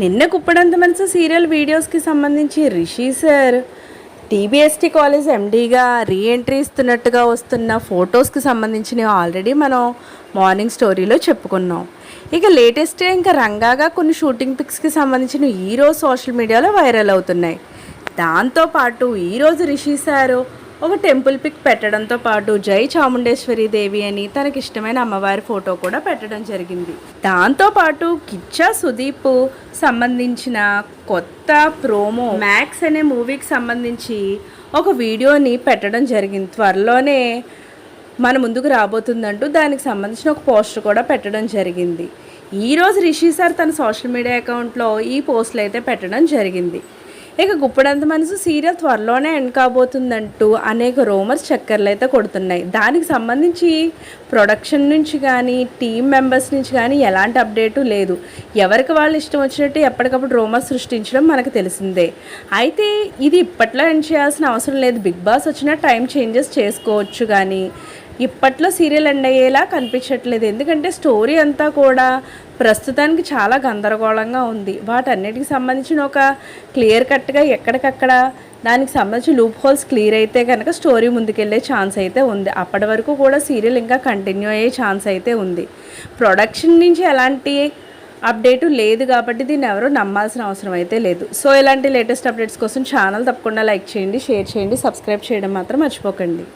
నిన్న కుప్పడంత మనసు సీరియల్ వీడియోస్కి సంబంధించి రిషి సార్ టీబీఎస్టీ కాలేజ్ ఎండీగా రీఎంట్రీ ఇస్తున్నట్టుగా వస్తున్న ఫొటోస్కి సంబంధించినవి ఆల్రెడీ మనం మార్నింగ్ స్టోరీలో చెప్పుకున్నాం. ఇక లేటెస్ట్ ఇంకా రంగాగా కొన్ని షూటింగ్ పిక్స్కి సంబంధించిన ఈరోజు సోషల్ మీడియాలో వైరల్ అవుతున్నాయి. దాంతోపాటు ఈరోజు రిషి సారు ఒక టెంపుల్ పిక్ పెట్టడంతో పాటు జై చాముండేశ్వరి దేవి అని తనకి ఇష్టమైన అమ్మవారి ఫోటో కూడా పెట్టడం జరిగింది. దాంతోపాటు కిచ్చా సుదీప్ సంబంధించిన కొత్త ప్రోమో మ్యాక్స్ అనే మూవీకి సంబంధించి ఒక వీడియోని పెట్టడం జరిగింది. త్వరలోనే మన ముందుకు రాబోతుందంటూ దానికి సంబంధించిన ఒక పోస్టర్ కూడా పెట్టడం జరిగింది. ఈరోజు రిషి సార్ తన సోషల్ మీడియా అకౌంట్లో ఈ పోస్టులు అయితే పెట్టడం జరిగింది. ఇక గుప్పడంత మనసు సీరియల్ త్వరలోనే ఎండ్ కాబోతుందంటూ అనేక రోమర్స్ చక్కర్లు అయితే కొడుతున్నాయి. దానికి సంబంధించి ప్రొడక్షన్ నుంచి కానీ టీం మెంబర్స్ నుంచి కానీ ఎలాంటి అప్డేటు లేదు. ఎవరికి వాళ్ళు ఇష్టం వచ్చినట్టు ఎప్పటికప్పుడు రోమర్స్ సృష్టించడం మనకు తెలిసిందే. అయితే ఇది ఇప్పట్లో ఎండ్ చేయాల్సిన అవసరం లేదు. బిగ్ బాస్ వచ్చినా టైం చేంజెస్ చేసుకోవచ్చు కానీ ఇప్పట్లో సీరియల్ ఎండ్ అయ్యేలా కనిపించట్లేదు. ఎందుకంటే స్టోరీ అంతా కూడా ప్రస్తుతానికి చాలా గందరగోళంగా ఉంది. వాటన్నిటికి సంబంధించిన ఒక క్లియర్ కట్గా ఎక్కడికక్కడ దానికి సంబంధించి లూప్ హోల్స్ క్లియర్ అయితే కనుక స్టోరీ ముందుకెళ్ళే ఛాన్స్ అయితే ఉంది. అప్పటి వరకు కూడా సీరియల్ ఇంకా కంటిన్యూ అయ్యే ఛాన్స్ అయితే ఉంది. ప్రొడక్షన్ నుంచి ఎలాంటి అప్డేటు లేదు కాబట్టి దీన్ని ఎవరు నమ్మాల్సిన అవసరం అయితే లేదు. సో ఇలాంటి లేటెస్ట్ అప్డేట్స్ కోసం ఛానల్ తప్పకుండా లైక్ చేయండి షేర్ చేయండి సబ్స్క్రైబ్ చేయడం మాత్రం మర్చిపోకండి.